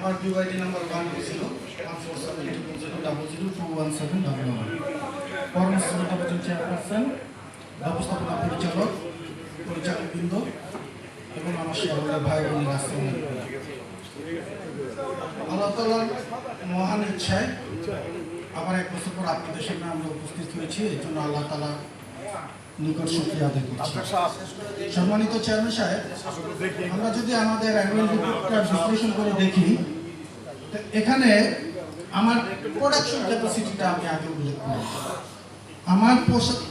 আমার BOID number one ছিল one four seven triple zero double zero two one seven double one কর্মস্থলতা পর্যন্ত chairperson ব্যবস্থাপনা পরিচালক পরিচালকবৃন্দ এবং আমার শেয়ারহোল্ডার ভাই বোনের রাস্তায় আল্লাহ তালার মহান ইচ্ছায় আবার এক বছর পর আপনাদের সামনে আমরা উপস্থিত হয়েছি, এই জন্য আল্লাহ তালা নিকট আদায় করছি। সম্মানিত চেয়ারম্যান সাহেব আমরা যদি আমাদের অ্যানুয়াল রিপোর্টটা বিশ্লেষণ করে দেখি এখানে আমার প্রোডাকশন ক্যাপাসিটিটা আমি আগে উল্লেখ করি। আমার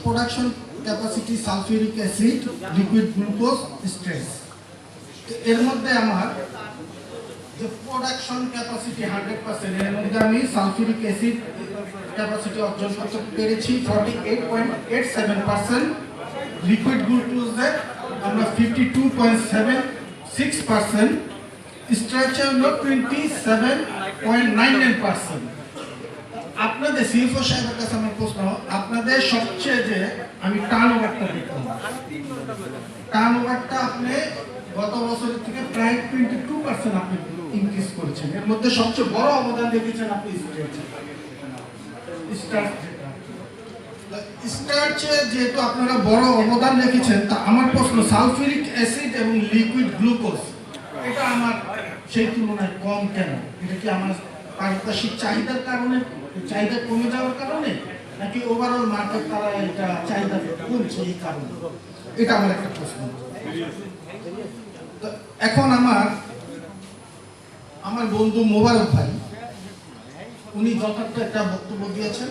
production capacity sulphuric acid liquid glucose stress এর মধ্যে আমার যে প্রোডাকশন ক্যাপাসিটি হান্ড্রেড পার্সেন্ট এর মধ্যে আমি সালফিউরিক অ্যাসিড ক্যাপাসিটি অর্জন করতে পেরেছি forty eight point eight seven percent liquid গ্লুকোজের আমরা fifty two point seven six percent স্ট্রেচে হলো twenty seven point nine nine percent আপনাদের সিএফও সাহেবের কাছে আমার প্রশ্ন, আপনাদের সবচেয়ে যে আমি টার্ন ওভারটা দেখলাম টার্ন ওভারটা আপনি গত বছরের থেকে প্রায় টোয়েন্টি টু পার্সেন্ট আপনি ইনক্রিজ করেছেন। এর মধ্যে সবচেয়ে বড় অবদান রেখেছেন আপনি স্টার্চে স্টার্চ যেহেতু আপনারা বড় অবদান রেখেছেন, তা আমার প্রশ্ন সালফিউরিক অ্যাসিড এবং লিকুইড গ্লুকোজ, এটা আমার সেই তুলনায় কম কেন? এটা কি আমার পারিপার্শ্বিক চাহিদার কারণে, চাহিদা কমে যাওয়ার কারণে, নাকি ওভারঅল মার্কেট তারা এটা চাহিদা কমছে এই কারণে? এটা আমার একটা প্রশ্ন। এখন আমার আমার বন্ধু মোবারক ভাই উনি যথার্থ একটা বক্তব্য দিয়েছেন।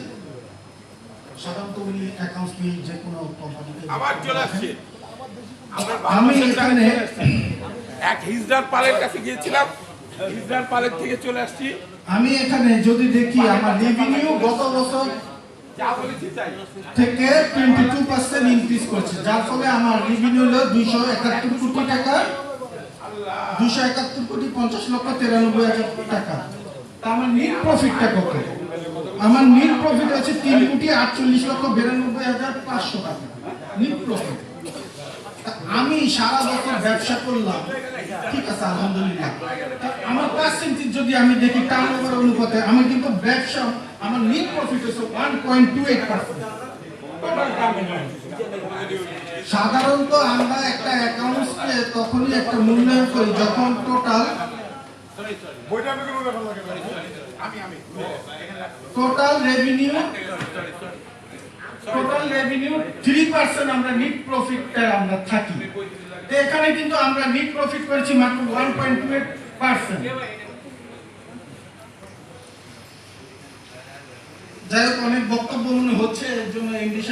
সাধারণত উনি অ্যাকাউন্টস নিয়ে যে কোনো কোম্পানিতে আবার চলে আসছে। আমি এখানে এক হিজড়ার পালের কাছে গিয়েছিলাম। হিজড়ার পালের থেকে চলে আসছি। আমি এখানে যদি দেখি আমার রেভিনিউ গত বছর থেকে টোয়েন্টি টু পার্সেন্ট ইনক্রিজ করছে। যার ফলে আমার রেভিনিউ হলো দুইশো একাত্তর কোটি টাকা। দুশো একাত্তর কোটি পঞ্চাশ লক্ষ তিরানব্বই হাজার টাকা। আমার নিট প্রফিট হচ্ছে তিন কোটি আটচল্লিশ লক্ষ বিরানব্বই হাজার পাঁচশো টাকা। নিট প্রফিট আমি সারা বছর ব্যবসা করলাম। ঠিক আছে, আলহামদুলিল্লাহ। আমার পার্সেন্টেজ যদি আমি দেখি টার্ন ওভার অনুপাতে, আমার কিন্তু ব্যবসা, আমার নিট প্রফিট হচ্ছে one point two eight percent সাধারণত আমরা একটা অ্যাকাউন্টসকে তখনই একটা মূল্যায়ন করি যখন total total revenue total revenue three percent আমরা নিট প্রফিটটা আমরা থাকি। এখানে কিন্তু আমরা নিট প্রফিট করেছি মাত্র one point two eight percent যাই হোক, অনেক বক্তব্য মনে হচ্ছে, এর জন্য এমডি